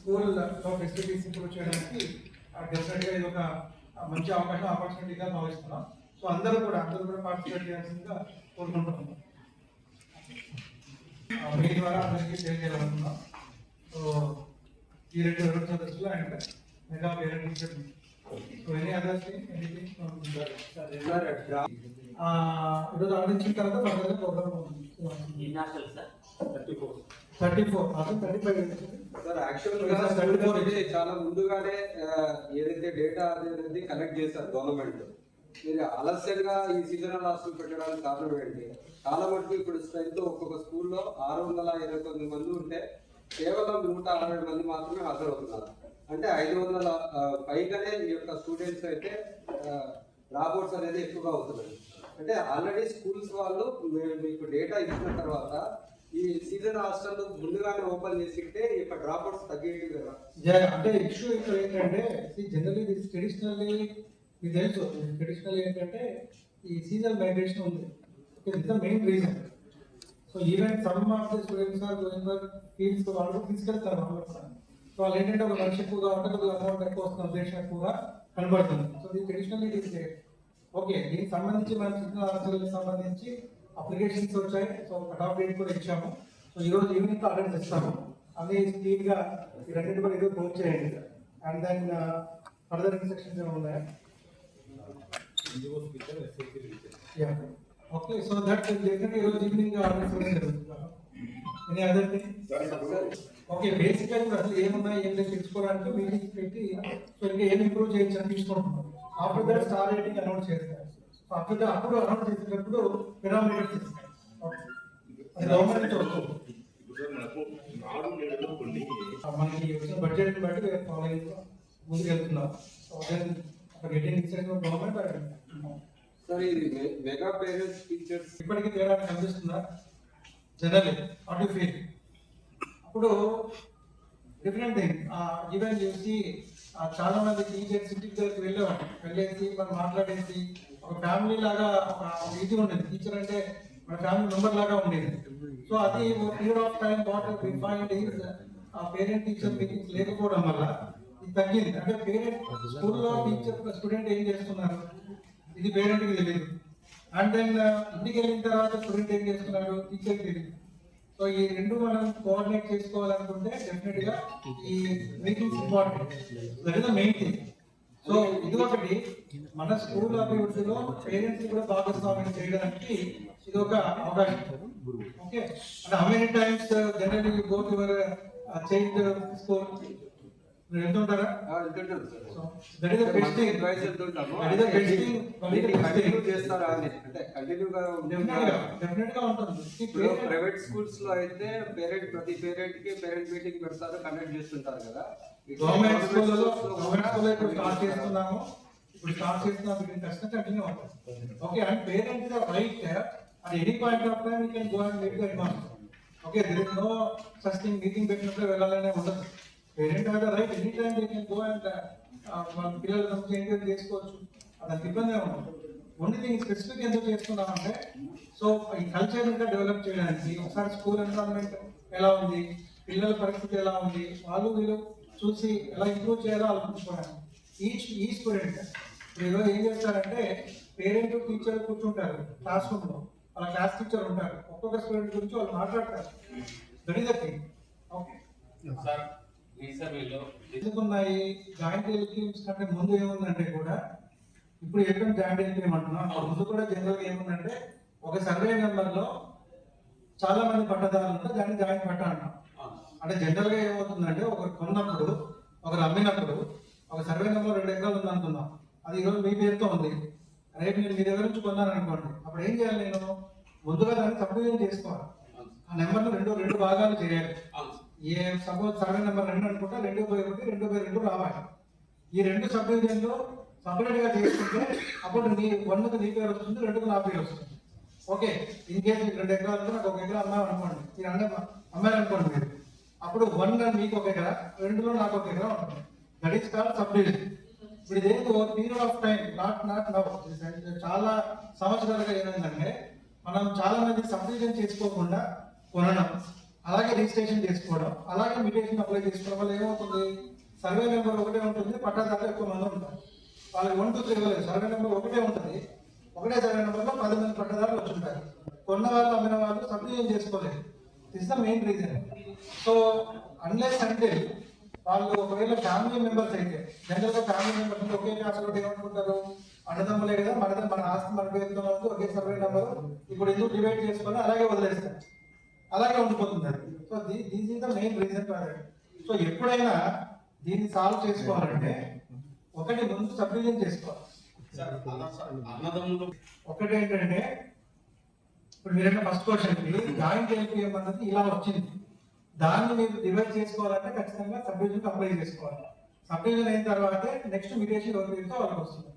స్కూల్లో facilities improve చేయడానికి డెఫినెట్గా ఇది ఒక మంచి అవకాశం ఆపర్చునిటీగా భావిస్తున్నాం. సో అందరూ కూడా అందరూ కూడా పార్టిసిపేట్ చేయాల్సిందిగా కోరుకుంటున్నాం. ఆ, మీ ద్వారా అందరికీ తెలియజేయాలనుకున్నాం సో ఈ రెండు రెండు సదస్సులు and mega parent teacher so any other thing anything ఈరోజు ఆడించిన తర్వాత ప్రోగ్రామ్ అవుతుంది నేషనల్ సార్ థర్టీ ఫోర్. అసలు థర్టీ ఫైవ్ సార్ యాక్చువల్గా స్కూల్ అనేది చాలా ముందుగానే ఏదైతే డేటా అనేది కలెక్ట్ చేశారు గవర్నమెంట్ మీరు ఆలస్యంగా ఈ సీజనల్ హాస్టల్ పెట్టడానికి కారణం ఏంటి? చాలా మటుకు ఇప్పుడు స్ట్రెంత్ ఒక్కొక్క స్కూల్లో ఆరు వందల ఇరవై తొమ్మిది మంది ఉంటే కేవలం నూట అరవై మంది మాత్రమే హాజరవుతున్నారు. అంటే ఐదు వందల పైగానే ఈ యొక్క స్టూడెంట్స్ అయితే రాబోట్స్ అనేది ఎక్కువగా అవుతున్నాయి అంటే ఆల్రెడీ స్కూల్స్ వాళ్ళు మీకు డేటా ఇచ్చిన తర్వాత ఈ సీజన్ హాస్టల్ ముందుగానే ఓపెన్ చేసింటే ఇక్కడ యొక్క డ్రాప్ అవుట్స్ తగ్గేవి కదా. అంటే ఇష్యూ ఇక్కడ ఏంటంటే జనరల్లీ ట్రెడిషనల్లీ మీకు తెలుసు ట్రెడిషనల్ ఏంటంటే ఈ సీజన్ మైగ్రేషన్ ఉంది. It the main reason so even some of the students are going for fields వాళ్ళు తీసుకెళ్తారు వాళ్ళు సో వాళ్ళు ఏంటంటే ఒక మనిషి ఎక్కువగా ఉంటే కొద్దిగా అమౌంట్ ఎక్కువ వస్తుంది ఉద్దేశం ఎక్కువగా కనబడుతుంది. సో ఇది ట్రెడిషనల్ ఇట్ ఇస్ ఓకే దీనికి సంబంధించి మన సిగ్నల్ హాస్టల్కి సంబంధించి అప్లికేషన్స్ వచ్చాయి. సో కట్ ఆఫ్ డేట్ కూడా ఇచ్చాము. సో ఈ రోజు ఈవినింగ్ ఆర్డర్ ఇస్తాము అన్ని స్పీడ్గా ఈ రెండింటి కూడా ఏదో క్లోజ్ చేయండి. అండ్ దెన్ ఫర్దర్ ఇన్స్ట్రక్షన్స్ ఏమైనా ఉన్నాయా? ఓకే సో దట్ జగన్ ఈ రోజు ఈవినింగ్ ఆర్డర్ ఇవ్వడం జరుగుతుంది any other thing okay basic అయితే అసలు ఏమున్నా ఏం లేదు తెలుసుకోవడానికి మీటింగ్స్ పెట్టి సో ఇంకా ఏం ఇంప్రూవ్ చేయొచ్చు అని తీసుకుంటున్నాం after that star rating announce చేస్తారు దట్ అప్పుడు అనౌన్స్ చేసేటప్పుడు పిరామిడ్ ఇస్తారు అది గవర్నమెంట్ నుంచి వస్తుంది ఆ మనకి వచ్చిన బడ్జెట్ బట్టి ఫాలోయింగ్ ముందుకు వెళ్తున్నాం సో దెన్ అక్కడ గెటింగ్ డిసైడ్ గవర్నమెంట్ సార్ ఇది మె- మెగా పేరెంట్స్ టీచర్స్ ఇప్పటికీ తేడా కనిపిస్తుందా జనరల్లీ వాట్ యు ఫీల్ అప్పుడు డిఫరెంట్ థింగ్ ఈవెన్ చూసి చాలా మంది టీచర్స్ ఇంటికి దగ్గరికి వెళ్ళేవాడు వెళ్ళేసి మనం మాట్లాడేసి ఒక ఫ్యామిలీ లాగా ఒక ఇది ఉండేది. టీచర్ అంటే మన ఫ్యామిలీ మెంబర్ లాగా ఉండేది. సో అది period of time what refined is ఆ పేరెంట్ టీచర్ మీటింగ్స్ లేకపోవడం వల్ల ఇది తగ్గింది. అంటే పేరెంట్ స్కూల్లో టీచర్ స్టూడెంట్ ఏం చేస్తున్నారు? ఇది పేరెంట్కి తెలియదు అండ్ దెన్ ఇంటికి వెళ్ళిన తర్వాత స్టూడెంట్ ఏం చేస్తున్నాడు టీచర్ తెలియదు సో ఈ రెండు మనం కోఆర్డినేట్ చేసుకోవాలనుకుంటే డెఫినెట్గా ఈ meetings important that is the main thing so ఇది ఒకటి. మన స్కూల్ అభివృద్ధిలో పేరెంట్స్ కూడా భాగస్వామ్యం చేయడానికి ఇది ఒక అవకాశం. Okay? And how many times generally you go to your child school మీరు వెళ్తుంటారా? That is the best thing. Continue చేస్తారా అంటే కంటిన్యూగా డెఫినెట్గా డెఫినెట్గా ఉంటుంది. See, ఇప్పుడు ప్రైవేట్ స్కూల్స్లో అయితే పేరెంట్ ప్రతి పేరెంట్కి పేరెంట్ మీటింగ్ పెడతారు కండక్ట్ చేస్తుంటారు కదా. గవర్నమెంట్ స్కూల్లో గవర్నమెంట్ స్కూల్లో ఇప్పుడు స్టార్ట్ చేస్తున్నాము. ఇప్పుడు స్టార్ట్ చేస్తున్నాము వీటిని ఖచ్చితంగా కంటిన్యూ అవుతుంది okay and parent is right అది any point of time you can go and make the advance okay there is no such thing meeting పెట్టినప్పుడు వెళ్ళాలనే ఉండదు. Parent have the right any time they can go and మన పిల్లలు మంచి encourage చేసుకోవచ్చు. దానికి ఇబ్బంది ఏమి ఉండదు. ఓన్లీ థింగ్ స్పెసిఫిక్ ఎందుకు చేస్తున్నామంటే సో ఈ కల్చర్ ఇంకా డెవలప్ చేయడానికి ఒకసారి స్కూల్ ఎన్విరాన్మెంట్ ఎలా ఉంది? పిల్లల పరిస్థితి ఎలా ఉంది? వాళ్ళు వీళ్ళు చూసి ఎలా ఇంప్రూవ్ చేయాలో ఆలోచించుకోవడానికి ఈచ్ ఈ స్టూడెంట్ ఈరోజు ఏం చేస్తారంటే పేరెంట్ టీచర్ కూర్చుంటారు క్లాస్ రూమ్లో. వాళ్ళ క్లాస్ టీచర్ ఉంటారు. ఒక్కొక్క స్టూడెంట్ గురించి వాళ్ళు మాట్లాడతారు. That is the thing okay sir ఈ సర్వేలో ఎందుకున్నాయి? జాయింట్ ఎలిక్యూమ్స్ కంటే ముందు ఏముందంటే కూడా ఇప్పుడు ఎక్కడ జాయింట్ ఎలిక్యూమ్ అంటున్నాం. ముందు కూడా జనరల్ ఏముందంటే ఒక సర్వే నెంబర్లో చాలా మంది పట్టదారులు ఉంటే దాన్ని జాయింట్ పట్ట అంటాం అంటే జనరల్గా ఏమవుతుందంటే ఒకరు కొన్నప్పుడు ఒకరు అమ్మినప్పుడు ఒక సర్వే నెంబర్ రెండు ఎకరాలు ఉంది అనుకుందాం. అది ఈరోజు మీ పేరుతో ఉంది. రేపు నేను మీ దగ్గర నుంచి కొన్నాను అనుకోండి. అప్పుడు ఏం చేయాలి నేను? ముందుగా దాన్ని సబ్డివిజన్ చేసుకోవాలి. ఆ నెంబర్ను రెండు రెండు భాగాలు చేయాలి. ఏ సపోజ్ సర్వే నెంబర్ రెండు అనుకుంటే రెండు బై ఒకటి రెండు బై రెండు రావాలి. ఈ రెండు సబ్డివిజన్లు సపరేట్గా చేసుకుంటే అప్పుడు నీ వన్కు నీ పేరు వస్తుంది రెండుకు నా పేరు వస్తుంది. ఓకే. ఇన్ కేసు రెండు ఎకరాలు నాకు ఒక ఎకరా అమ్మాయి అనుకోండి మీరు అన్న అమ్మాయి అనుకోండి మీరు. అప్పుడు వన్ మీకు ఒక ఎకరా రెండులో నాకు ఒక ఎకరా ఉంటుంది. That is call sub division ఇప్పుడు ఇదేంటి ఒక period of time not not now చాలా సంవత్సరాలుగా ఏమైందంటే మనం చాలా మంది సబ్ డివిజన్ చేసుకోకుండా కొనడం అలాగే రిజిస్ట్రేషన్ చేసుకోవడం అలాగే మ్యూటేషన్ అప్లై చేసుకోవడం వల్ల ఏమవుతుంది? సర్వే నెంబర్ ఒకటే ఉంటుంది పట్టాదారులు ఎక్కువ మంది ఉంటారు. వాళ్ళకి వన్ టూ త్రీ ఇవ్వలేదు. సర్వే నెంబర్ ఒకటే ఉంటుంది. ఒకటే సర్వే నెంబర్లో పది మంది పట్టదారులు వచ్చుంటారు కొన్న వాళ్ళు అమ్మిన వాళ్ళు సబ్డివిజన్ చేసుకోలేదు. Is the main reason so unless అంటే వాళ్ళు ఒకవేళ ఫ్యామిలీ మెంబర్స్ అయితే జనరల్గా ఫ్యామిలీ మెంబర్స్ ఒకే క్లాస్లో ఏమనుకుంటారు? అన్నదమ్ములే కదా మన మన ఆస్తి మన పేరుతో ఒకే సర్వే నెంబర్ ఇప్పుడు ఎందుకు డివైడ్ చేసుకొని అలాగే వదిలేస్తారు. అలాగే ఉండిపోతుంది so these is the main reason so ఎప్పుడైనా దీన్ని సాల్వ్ చేసుకోవాలంటే ఒకటి ముందు సబ్డివిజన్ చేసుకోవాలి. అన్నదమ్ములు ఒకటి ఏంటంటే ఇప్పుడు మీరంటే ఫస్ట్ క్వశ్చన్ జాయింట్ ఎల్పిఎం అన్నది ఇలా వచ్చింది. దాన్ని మీరు డివైడ్ చేసుకోవాలంటే ఖచ్చితంగా సబ్ అప్లై చేసుకోవాలి. సబ్ డివిజన్ అయిన తర్వాత నెక్స్ట్ విదేశీ ఎవరి వాళ్ళకి వస్తుంది.